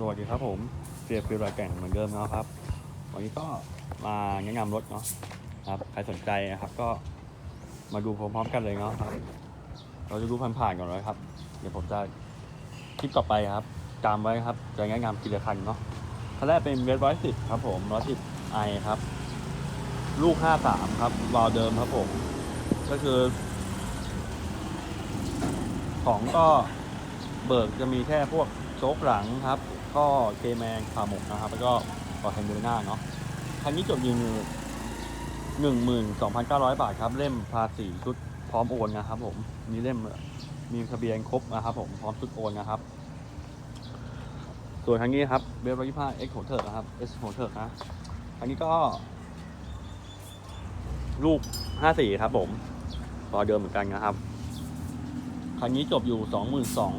สวัสดีครับผมเรียฟิวรายแก่งเหมือนเดิมนะครับ วันนี้ก็มาแนะนำรถเนาะครับใครสนใจนะครับก็มาดูพร้อมๆกันเลยเนาะครับ เราจะดูผ่านๆก่อนเลยครับ เดี๋ยวผมจะคลิปต่อไปครับจำไว้ครับจะแนะนำทีละคันเนาะคันแรกเป็นเวทร้อยสิบครับผมร้อยสิบไอครับ ลูกห้าสามครับวาล์วเดิมครับผม ก็คือของก็ เบิกจะมีแค่พวกโชคหลังครับ ก็เคแมงขาหมกนะครับ แล้วก็กอแฮนเดอร์หน้าเนาะคันนี้จดยิงหนึ่งหมื่นสองพันเก้าร้อยบาทครับ เล่มภาษีชุดพร้อมโอนนะครับ ผมมีเล่มมีทะเบียนครบนะครับ ผมพร้อมชุดโอนนะครับ ส่วนคันนี้ครับเบลล์ยี่ห้าเอ็กโหเทิร์นะครับเอสโหเทิร์นะคันนี้ก็ ลูกห้าสี่ครับ ผมพอเดิมเหมือนกันนะครับคันนี้จบอยู่สองหมื่นสอง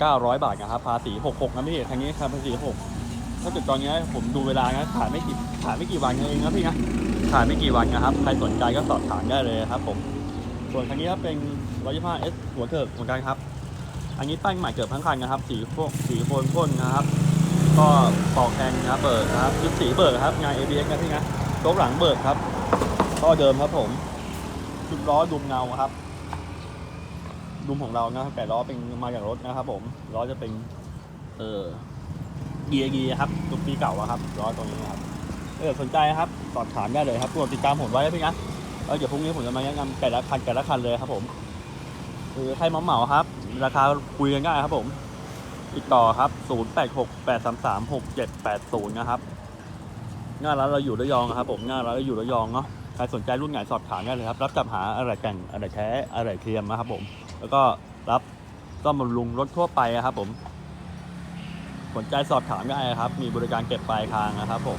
เก้าร้อยบาทนะครับภาษีหกหกนะพี่คันนี้ครับภาษีหกถ้าเกิดตอนนี้ผมดูเวลานะขายไม่กี่ขายไม่กี่วันเองนะพี่นะขายไม่กี่วันนะครับใครสนใจก็สอบถามได้เลยครับผมส่วนคันนี้ครับเป็นร้อผ้าเอสหัวเถิกเหมือนกันครับ อันนี้ตั้งใหม่เกือบทั้งคันนะครับ สีพวกสีโคนพ่นนะครับ ก็ปอกแทงนะครับเบิกนะครับยุดสีเบิกครับงาน ABS นะพี่นะโต๊ะหลังเบิกครับก็เดิมครับผมชุดล้อดุมเงาครับ ดุมของเรานะแต่ล้อเป็นมาจากรถนะครับ ผมล้อจะเป็นเออเกียร์เกียร์ครับดุมปีเก่าอะครับล้อตรงนี้นะครับเออสนใจครับสอบถามได้เลยครับตัวติดตามผมไว้นะพี่นะแล้วเดี๋ยวพรุ่งนี้ผมจะมาแนะนำแต่ละคันแต่ละคันเลยครับ ผมคือใครมาเหมาครับ ราคาคุยกันง่ายครับ ผมติดต่อครับ 0 8 6 8 3 3 6 7 8 0 นะครับ หน้าร้านเราอยู่ระยองครับ ผม หน้าร้านเราอยู่ระยองเนาะ ครสนใจรุ่นไหนสอบถามได้เลยครับ รับจับหาอะไรแต่งอะไรแท้อะไรเทียมนะครับผม แล้วก็รับซ่อมบำรุงรถทั่วไปนะครับผม สนใจสอบถามได้ครับ มีบริการเก็บปลายทางนะครับผม